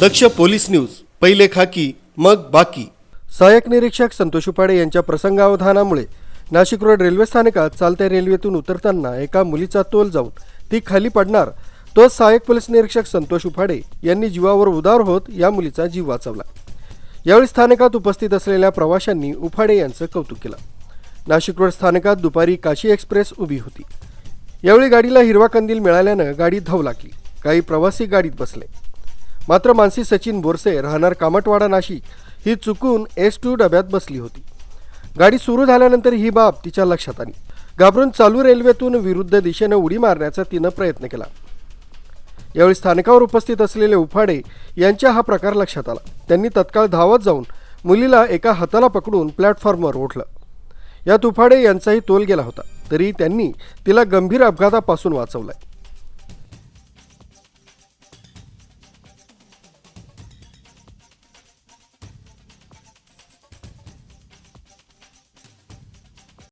दक्ष police news पहिले खाकी मग बाकी. सहाय्यक निरीक्षक संतोष उपाडे यांच्या प्रसंगावधानामुळे नाशिक रोड रेल्वे स्थानकात चालत्या रेल्वेतून उतरताना एका मुलीचा तोल जाऊन ती खाली पडणार. तोच सहाय्यक पोलीस निरीक्षक संतोष उपाडे यांनी जीवावर उदार होत या मुलीचा जीव वाचवला. यावेळी स्थानकात उपस्थित असलेल्या प्रवाशांनी उफाडे यांचं कौतुक केलं. नाशिक रोड स्थानकात दुपारी काशी एक्सप्रेस उभी होती. यावेळी गाडीला हिरवा कंदील मिळाल्यानं गाडी धाव लागली. काही प्रवासी गाडीत बसले. मात्र मानसी सचिन बोरसे राहणार कामटवाडा नाशिक ही चुकून एस टू डब्यात बसली होती. गाडी सुरू झाल्यानंतर ही बाब तिच्या लक्षात आली. घाबरून चालू रेल्वेतून विरुद्ध दिशेनं उडी मारण्याचा तिनं प्रयत्न केला. यावेळी स्थानकावर उपस्थित असलेले उफाडे यांच्या हा प्रकार लक्षात आला. त्यांनी तत्काळ धावत जाऊन मुलीला एका हाताला पकडून प्लॅटफॉर्मवर ओढलं. यात उफाडे यांचाही तोल गेला होता. तरी त्यांनी तिला गंभीर अपघातापासून वाचवलंय.